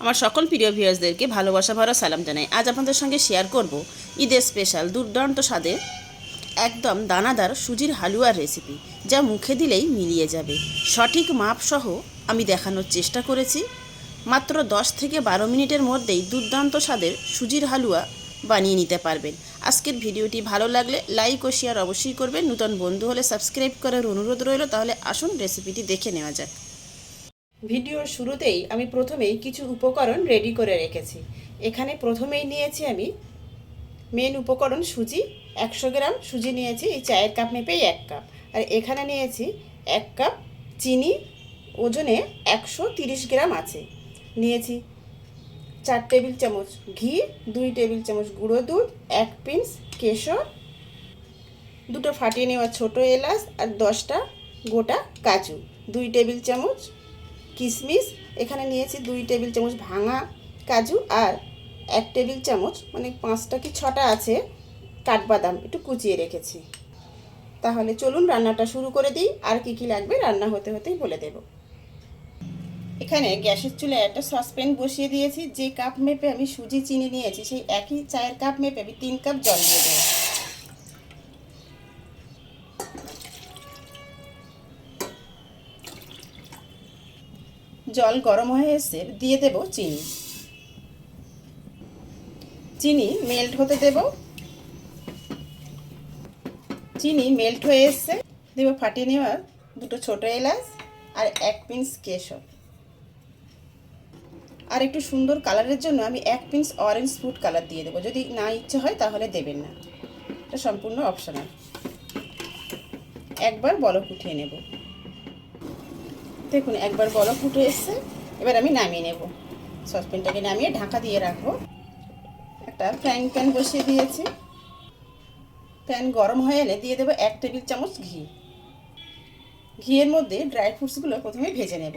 আমার সকল প্রিয় ভিউয়ার্সদেরকে ভালোবাসা ভরা সালাম জানাই। আজ আপনাদের সঙ্গে শেয়ার করব ঈদের স্পেশাল দুর্দান্ত স্বাদের একদম দানাদার সুজির হালুয়ার রেসিপি যা মুখে দিলেই মিলিয়ে যাবে। সঠিক মাপসহ আমি দেখানোর চেষ্টা করেছি। মাত্র দশ থেকে বারো মিনিটের মধ্যেই দুর্দান্ত স্বাদের সুজির হালুয়া বানিয়ে নিতে পারবেন। আজকের ভিডিওটি ভালো লাগলে লাইক ও শেয়ার অবশ্যই করবেন। নূতন বন্ধু হলে সাবস্ক্রাইব করার অনুরোধ রইল, তাহলে আসুন রেসিপিটি দেখে নেওয়া যাক। ভিডিওর শুরুতেই আমি প্রথমেই কিছু উপকরণ রেডি করে রেখেছি। এখানে প্রথমেই নিয়েছি আমি মেন উপকরণ সুজি। একশো গ্রাম সুজি নিয়েছি, এই চায়ের কাপ মেপেই এক কাপ আর এখানে নিয়েছি এক কাপ চিনি, ওজনে একশো তিরিশ গ্রাম আছে। নিয়েছি চার টেবিল চামচ ঘি, দুই টেবিল চামচ গুঁড়ো দুধ, এক পিঞ্চ কেশর, দুটো ফাটিয়ে নেওয়া ছোটো এলাচ আর দশটা গোটা কাজু। দুই টেবিল চামচ কিশমিশ এখানে নিয়েছি দুই টেবিল চামচ ভাঙা কাজু আর এক টেবিল চামচ মানে পাঁচটা কি ছটা আছে, কাঠবাদাম একটু কুচিয়ে রেখেছি। তাহলে চলুন রান্নাটা শুরু করে দিই, আর কি কি লাগবে রান্না হতে হতেই বলে দেব। এখানে গ্যাসের চুলায় একটা সসপ্যান বসিয়ে দিয়েছি, যে কাপ মেপে আমি সুজি, চিনি নিয়েছি, সেই একই চায়ের কাপ মেপে আমি তিন কাপ জল দিয়ে দেবো জল গরম হয়ে এসে দিয়ে দেব চিনি। চিনি মেল্ট হতে দেব। চিনি মেল্ট হয়ে এসছে দেব ফাটিয়ে নেওয়া দুটো ছোট এলাচ আর এক পিঞ্চ কেশর। আর একটু সুন্দর কালারের জন্য আমি এক পিঞ্চ অরেঞ্জ ফুড কালার দিয়ে দেবো। যদি না ইচ্ছে হয় তাহলে দেবেন না। এটা সম্পূর্ণ অপশনাল একবার বলক উঠিয়ে নেব। দেখুন, একবার বলক ফুটে এসছে। এবার আমি নামিয়ে নেব। সসপ্যানটাকে নামিয়ে ঢাকা দিয়ে রাখব। একটা ফ্রাইং প্যান বসিয়ে দিয়েছি। প্যান গরম হয়ে এলে দিয়ে দেবো এক টেবিল চামচ ঘি। ঘিয়ের মধ্যে ড্রাই ফ্রুটসগুলো প্রথমে ভেজে নেব।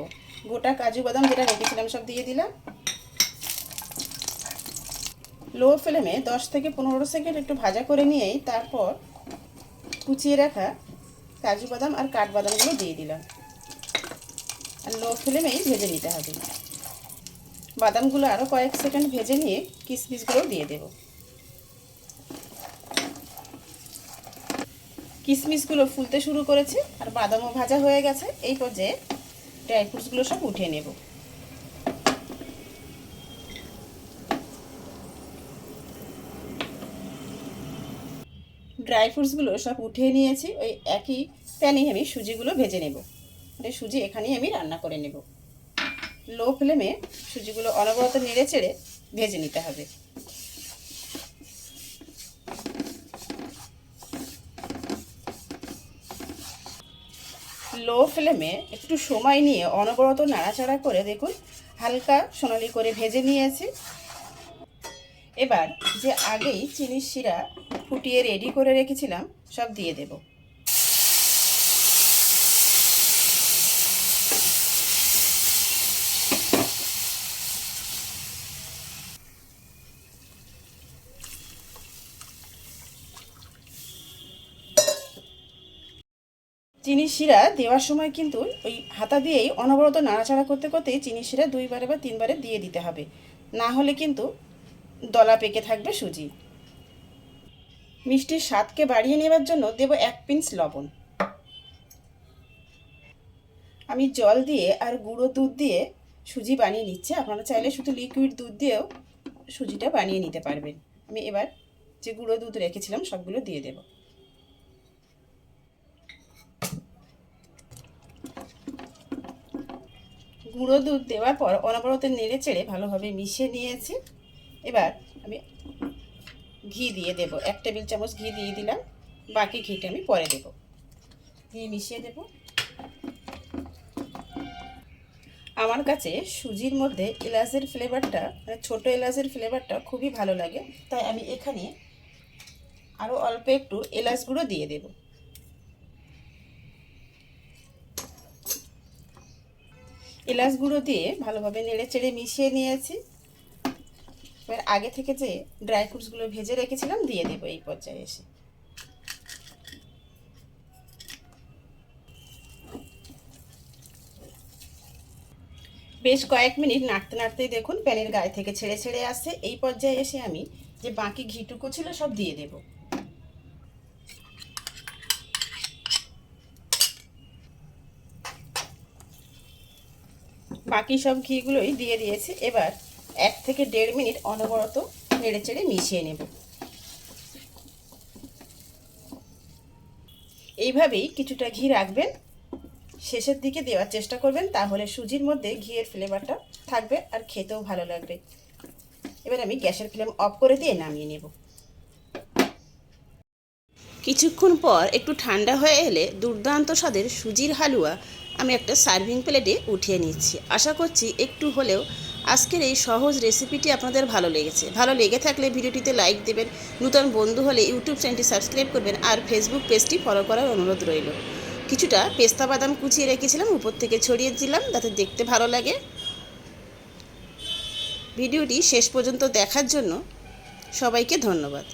গোটা কাজু বাদাম যেটা রেখেছিলাম সব দিয়ে দিলাম। লো ফ্লেমে দশ থেকে পনেরো সেকেন্ড একটু ভাজা করে নিয়েই তারপর কুচিয়ে রাখা কাজু বাদাম আর কাঠবাদামগুলো দিয়ে দিলাম। আর লো ফ্লেমেই ভেজে নিতে হবে। বাদামগুলো আরও কয়েক সেকেন্ড ভেজে নিয়ে কিশমিশগুলো দিয়ে দেব। কিশমিশগুলো ফুলতে শুরু করেছে আর বাদামও ভাজা হয়ে গেছে। এই পর্যায়ে ড্রাই ফ্রুটসগুলো সব উঠিয়ে নেব। ড্রাই ফ্রুটসগুলো সব উঠিয়ে নিয়েছি। ওই একই প্যানেই আমি সুজিগুলো ভেজে নেব। মানে সুজি এখানেই আমি রান্না করে নেব। লো ফ্লেমে সুজিগুলো অনবরত নেড়ে চেড়ে ভেজে নিতে হবে। লো ফ্লেমে একটু সময় নিয়ে অনবরত নাড়াচাড়া করে দেখুন হালকা সোনালি করে ভেজে নিয়েছি। এবার যে আগেই চিনির শিরা ফুটিয়ে রেডি করে রেখেছিলাম, সব দিয়ে দেবো। চিনি শিরা দেওয়ার সময় কিন্তু ওই হাতা দিয়েই অনবরত নাড়াচাড়া করতে করতেই চিনি শিরা দুইবারে বা তিনবারে দিয়ে দিতে হবে। না হলে কিন্তু দলা পেকে থাকবে সুজি। মিষ্টির স্বাদকে বাড়িয়ে নেবার জন্য দেব এক পিঞ্চ লবণ। আমি জল দিয়ে আর গুঁড়ো দুধ দিয়ে সুজি বানিয়ে নিচ্ছি। আপনারা চাইলে শুধু লিকুইড দুধ দিয়েও সুজিটা বানিয়ে নিতে পারবেন। আমি এবার যে গুঁড়ো দুধ রেখেছিলাম সবগুলো দিয়ে দেবো। গুঁড়ো দুধ দেওয়ার পর অনবরত নেড়ে চেড়ে ভালোভাবে মিশিয়ে নিয়েছি। এবার আমি ঘি দিয়ে দেব। এক টেবিল চামচ ঘি দিয়ে দিলাম। বাকি ঘিটা আমি পরে দেব। দিয়ে মিশিয়ে দেব। আমার কাছে সুজির মধ্যে এলাচের ফ্লেভারটা মানে ছোটো এলাচের ফ্লেভারটা খুবই ভালো লাগে। তাই আমি এখানে আরও অল্প একটু এলাচ গুঁড়ো দিয়ে দেবো। এলাচ গুঁড়ো দিয়ে ভালোভাবে নেড়ে চেড়ে মিশিয়ে নিয়েছি। এবার আগে থেকে যে ড্রাই ফ্রুটসগুলো ভেজে রেখেছিলাম, দিয়ে দেবো এই পর্যায়ে এসে। বেশ কয়েক মিনিট নাড়তে নাড়তেই দেখুন, প্যানের গায়ে থেকে ছেড়ে ছেড়ে আসছে। এই পর্যায়ে এসে আমি যে বাকি ঘিটুকু ছিল সব দিয়ে দেব। বাকি সব ঘিগুলোই দিয়ে দিয়েছি। এবার এক থেকে দেড় মিনিট অনবরত নেড়ে চেড়ে মিশিয়ে নেব। এইভাবেই কিছুটা ঘি রাখবেন। শেষের দিকে দেওয়ার চেষ্টা করবেন, তাহলে সুজির মধ্যে ঘিয়ের ফ্লেভারটা থাকবে আর খেতেও ভালো লাগবে। এবার আমি গ্যাসের ফ্লেম অফ করে দিয়ে নামিয়ে নেব। কিছুক্ষণ পর একটু ঠান্ডা হয়ে এলে দুর্দান্ত স্বাদের সুজির হালুয়া আমি একটা সার্ভিং প্লেটে উঠিয়ে নিচ্ছি। আশা করছি একটু হলেও আজকের এই সহজ রেসিপিটি আপনাদের ভালো লেগেছে। ভালো লেগে থাকলে ভিডিওটিতে লাইক দেবেন, নূতন বন্ধু হলে ইউটিউব চ্যানেলটি সাবস্ক্রাইব করবেন আর ফেসবুক পেজটি ফলো করার অনুরোধ রইল। কিছুটা পেস্তা বাদাম কুচিয়ে রেখেছিলাম, উপর থেকে ছড়িয়ে দিলাম, যাতে দেখতে ভালো লাগে। ভিডিওটি শেষ পর্যন্ত দেখার জন্য সবাইকে ধন্যবাদ।